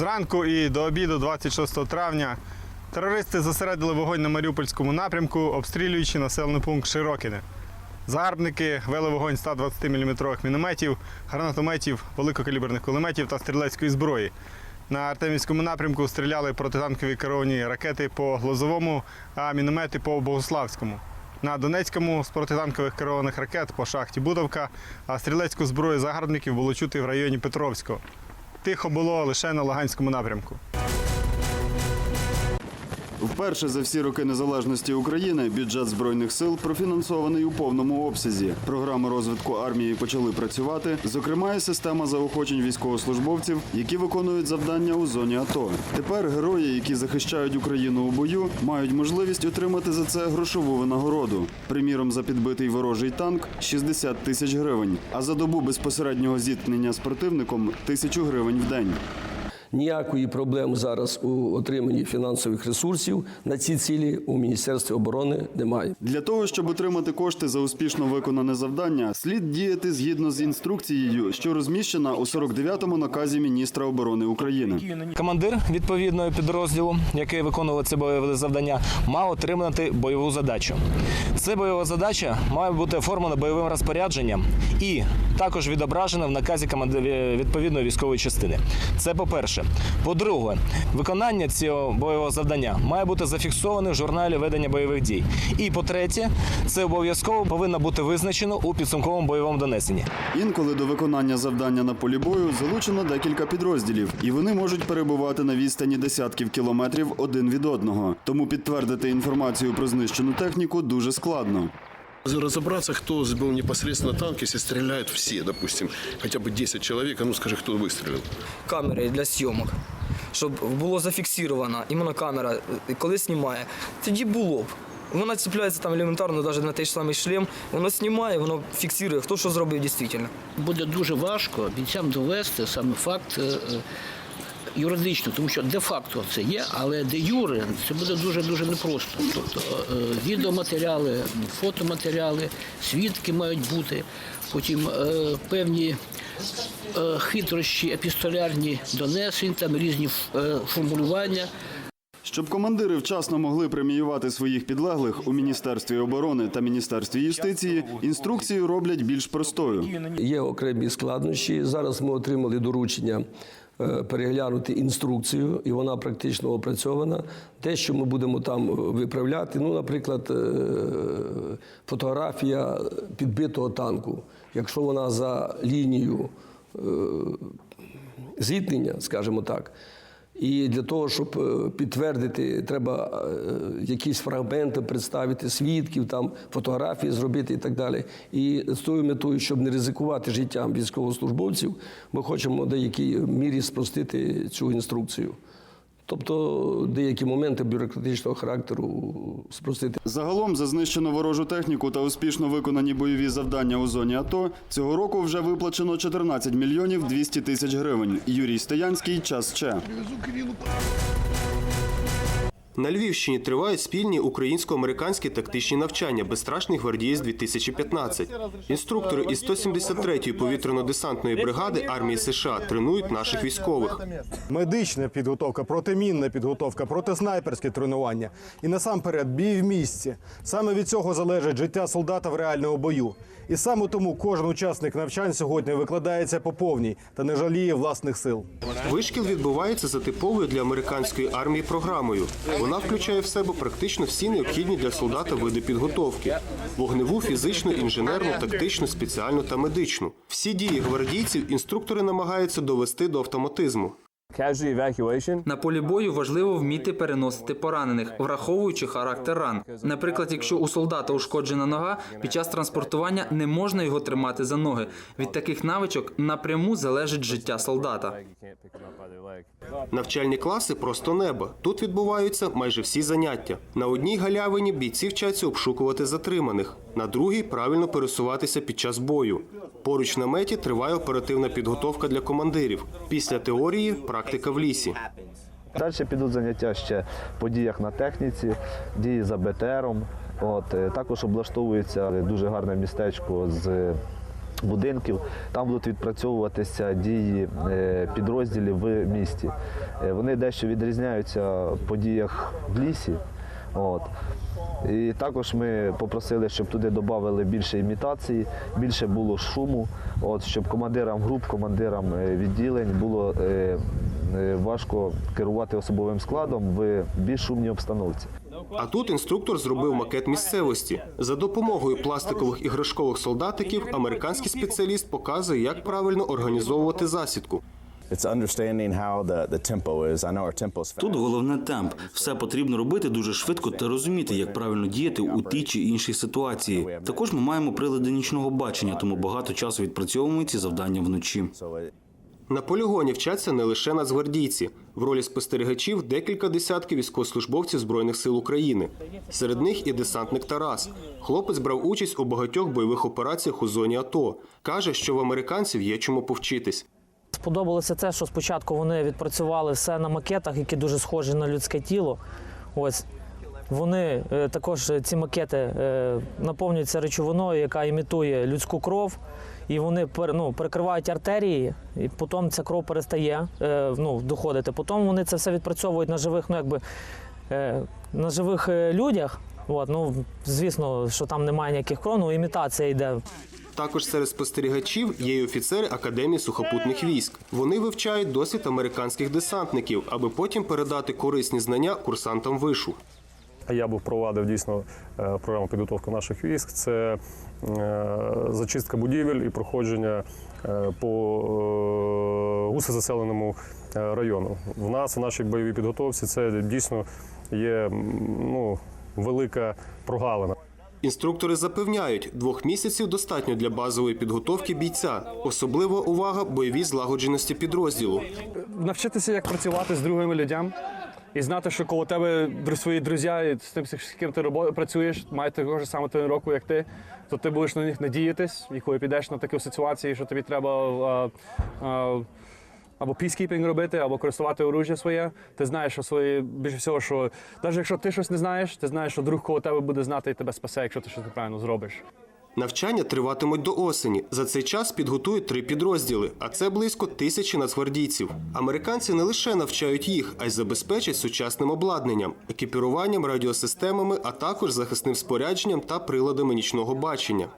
Зранку і до обіду 26 травня терористи зосередили вогонь на Маріупольському напрямку, обстрілюючи населений пункт Широкіне. Загарбники вели вогонь 120-мм мінометів, гранатометів, великокаліберних кулеметів та стрілецької зброї. На Артемівському напрямку стріляли протитанкові керовані ракети по Глозовому, а міномети по Богославському. На Донецькому з протитанкових керованих ракет по шахті Будовка, а стрілецьку зброю загарбників було чути в районі Петровського. Тихо було лише на Луганському напрямку. Вперше за всі роки незалежності України бюджет збройних сил профінансований у повному обсязі. Програми розвитку армії почали працювати. Зокрема, і система заохочень військовослужбовців, які виконують завдання у зоні АТО. Тепер герої, які захищають Україну у бою, мають можливість отримати за це грошову винагороду. Приміром, за підбитий ворожий танк 60 тисяч гривень, а за добу безпосереднього зіткнення з противником тисячу гривень в день. Ніякої проблеми зараз у отриманні фінансових ресурсів на ці цілі у Міністерстві оборони немає. Для того, щоб отримати кошти за успішно виконане завдання, слід діяти згідно з інструкцією, що розміщена у 49-му наказі міністра оборони України. Командир відповідного підрозділу, який виконував це бойове завдання, мав отримати бойову задачу. Це бойова задача має бути оформлена бойовим розпорядженням і також відображена в наказі командира відповідної військової частини. Це по-перше. По-друге, виконання цього бойового завдання має бути зафіксоване в журналі ведення бойових дій. І по-третє, це обов'язково повинно бути визначено у підсумковому бойовому донесенні. Інколи до виконання завдання на полі бою залучено декілька підрозділів, і вони можуть перебувати на відстані десятків кілометрів один від одного. Тому підтвердити інформацію про знищену техніку дуже складно. Разобраться, кто сбил непосредственно танк, если стреляют все, допустим, хотя бы 10 человек, а ну скажи, кто выстрелил. камери для зйомок, щоб було зафіксовано іменно камера, е, коли знімає. Тоді було б. Вона цепляється там елементарно навіть на той ж самий шлем, воно знімає, воно фіксує, хто що зробив дійсно. буде дуже важко бійцям довести саме факт е, е, юридично, тому що де-факто це є, але де юре це буде дуже дуже непросто. Тобто е, е, відеоматеріали, фотоматеріали, свідки мають бути, потім е, певні. Хитрощі епістолярні донесень, там різні формулювання. Щоб командири вчасно могли преміювати своїх підлеглих у міністерстві оборони та міністерстві юстиції, інструкцію роблять більш простою. Є окремі складнощі. Зараз ми отримали доручення е, переглянути інструкцію, і вона практично опрацьована. Те, що ми будемо там виправляти, ну, наприклад, е, фотографія підбитого танку. Якщо вона за лінією е, зіткнення, скажімо так. І для того, щоб е, підтвердити, треба е, якісь фрагменти представити, свідків, там фотографії зробити і так далі. І з тою метою, щоб не ризикувати життям військовослужбовців, ми хочемо в деякій мірі спростити цю інструкцію. Тобто деякі моменти бюрократичного характеру спростити. Загалом за знищену ворожу техніку та успішно виконані бойові завдання у зоні АТО цього року вже виплачено 14 мільйонів 200 тисяч гривень. Юрій Стоянський, час ще. На Львівщині тривають спільні українсько-американські тактичні навчання Безстрашний гвардієць 2015 Інструктори із 173-ї повітряно-десантної бригади армії США тренують наших військових. Медична підготовка, протимінна підготовка, протиснайперське тренування і насамперед бій в місці. Саме від цього залежить життя солдата в реальному бою. І саме тому кожен учасник навчань сьогодні викладається по повній та не жаліє власних сил. Вишкіл відбувається за типовою для американської армії програмою. Вона включає в себе практично всі необхідні для солдата види підготовки: вогневу, фізичну, інженерну, тактичну, спеціальну та медичну. Всі дії гвардійців інструктори намагаються довести до автоматизму. На полі бою важливо вміти переносити поранених, враховуючи характер ран. Наприклад, якщо у солдата ушкоджена нога, під час транспортування не можна його тримати за ноги. Від таких навичок напряму залежить життя солдата. Навчальні класи просто небо. Тут відбуваються майже всі заняття. На одній галявині бійці вчаться обшукувати затриманих, на другій правильно пересуватися під час бою. Поруч в наметі триває оперативна підготовка для командирів. Після теорії практика в лісі. Далі підуть заняття ще по діях на техніці, дії за БТРом. От, е, також облаштовується дуже гарне містечко з будинків. Там будуть відпрацьовуватися дії е, підрозділів в місті. Е, Вони дещо відрізняються в подіях в лісі. От. І також ми попросили, щоб туди додали більше імітації, більше було шуму, от, щоб командирам груп, командирам е, відділень було е, е, важко керувати особовим складом в більш шумній обстановці. А тут інструктор зробив макет місцевості. За допомогою пластикових іграшкових солдатиків американський спеціаліст показує, як правильно організовувати засідку. Тут головне темп. Все потрібно робити дуже швидко та розуміти, як правильно діяти у тій чи іншій ситуації. Також ми маємо прилади нічного бачення, тому багато часу відпрацьовуємо ці завдання вночі. На полігоні вчаться не лише нацгвардійці. В ролі спостерігачів декілька десятків військовослужбовців Збройних сил України. Серед них і десантник Тарас. Хлопець брав участь у багатьох бойових операціях у зоні АТО. Каже, що в американців є чому повчитись. Сподобалося це, що спочатку вони відпрацювали все на макетах, які дуже схожі на людське тіло. Ось вони е, також ці макети е, наповнюються речовиною, яка імітує людську кров. І вони ну, перекривають артерії, і потім ця кров перестає е, ну, доходити. Потім вони це все відпрацьовують на живих, ну якби на живих людях. От, ну, звісно, що там немає ніяких кров, ну імітація йде. Також серед спостерігачів є й офіцери Академії сухопутних військ. Вони вивчають досвід американських десантників, аби потім передати корисні знання курсантам вишу. Я був провадив дійсно е, програму підготовки наших військ. Це е, зачистка будівель і проходження е, по гусезаселеному району. В нас, в нашій бойовій підготовці, це дійсно є ну, велика прогалина. Інструктори запевняють, двох місяців достатньо для базової підготовки бійця. Особлива увага бойовій злагодженості підрозділу. навчитися, як працювати з другими людьми і знати, що коло тебе свої друзі, з тим, з ким ти працюєш, мають такого ж саме тренування, як ти, то ти будеш на них надіятись, і коли підеш на таку ситуацію, що тобі треба а, а, або peacekeeping робити, або користувати оружжя своє. Ти знаєш, що своє більше всього, що навіть якщо ти щось не знаєш, ти знаєш, що друг коло тебе буде знати і тебе спасе, якщо ти щось неправильно зробиш. Навчання триватимуть до осені. За цей час підготують три підрозділи, а це близько тисячі нацгвардійців. Американці не лише навчають їх, а й забезпечать сучасним обладнанням, екіпіруванням, радіосистемами, а також захисним спорядженням та приладами нічного бачення.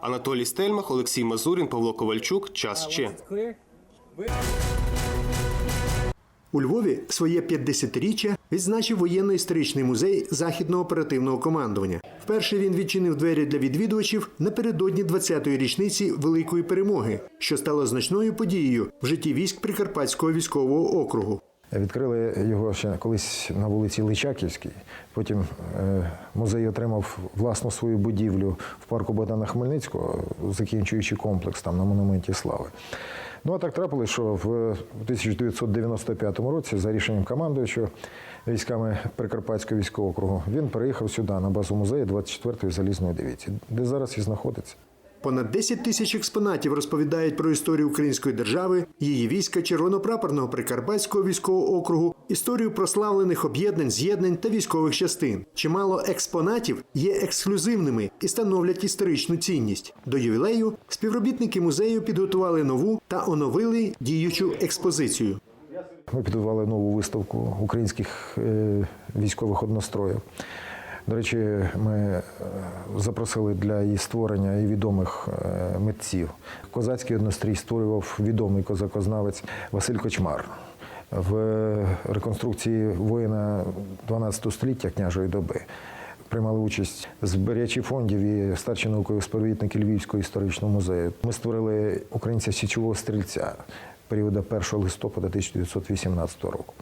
Анатолій Стельмах, Олексій Мазурін, Павло Ковальчук. Час ще. У Львові своє 50-річчя відзначив воєнно-історичний музей західного оперативного командування. Вперше він відчинив двері для відвідувачів напередодні 20-ї річниці Великої перемоги, що стало значною подією в житті військ Прикарпатського військового округу. Відкрили його ще колись на вулиці Личаківській. Потім е, музей отримав власну свою будівлю в парку Богдана Хмельницького, закінчуючи комплекс там на монументі слави. Ну а так трапилось, що в 1995 році, за рішенням командуючого військами Прикарпатського військового округу, він переїхав сюди на базу музею 24-ї залізної дивізії, де зараз і знаходиться. Понад 10 тисяч експонатів розповідають про історію української держави, її війська червонопрапорного Прикарпатського військового округу, історію прославлених об'єднань, з'єднань та військових частин. Чимало експонатів є ексклюзивними і становлять історичну цінність. До ювілею співробітники музею підготували нову та оновили діючу експозицію. Ми підготували нову виставку українських е, військових одностроїв. До речі, ми е, запросили для її створення і відомих е, митців. Козацький однострій створював відомий козакознавець Василь Кочмар. В реконструкції воїна 12 століття княжої доби приймали участь зберігачі фондів і старші наукові співробітники Львівського історичного музею. Ми створили українця січового стрільця періоду 1 листопада 1918 року.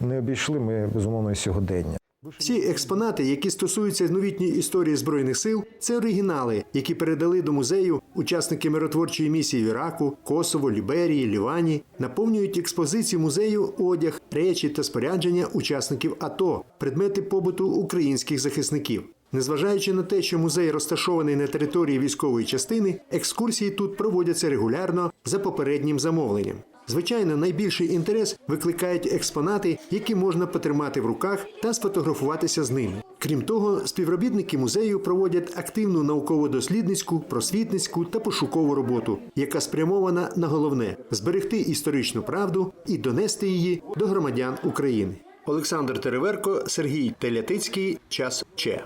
Не обійшли ми безумовно сьогодення. Всі експонати, які стосуються новітньої історії збройних сил, це оригінали, які передали до музею учасники миротворчої місії в Іраку, Косово, Ліберії, Лівані, наповнюють експозицію музею одяг, речі та спорядження учасників АТО, предмети побуту українських захисників. Незважаючи на те, що музей розташований на території військової частини, екскурсії тут проводяться регулярно за попереднім замовленням. Звичайно, найбільший інтерес викликають експонати, які можна потримати в руках та сфотографуватися з ними. Крім того, співробітники музею проводять активну науково-дослідницьку, просвітницьку та пошукову роботу, яка спрямована на головне зберегти історичну правду і донести її до громадян України. Олександр Тереверко, Сергій Телятицький. Час Че.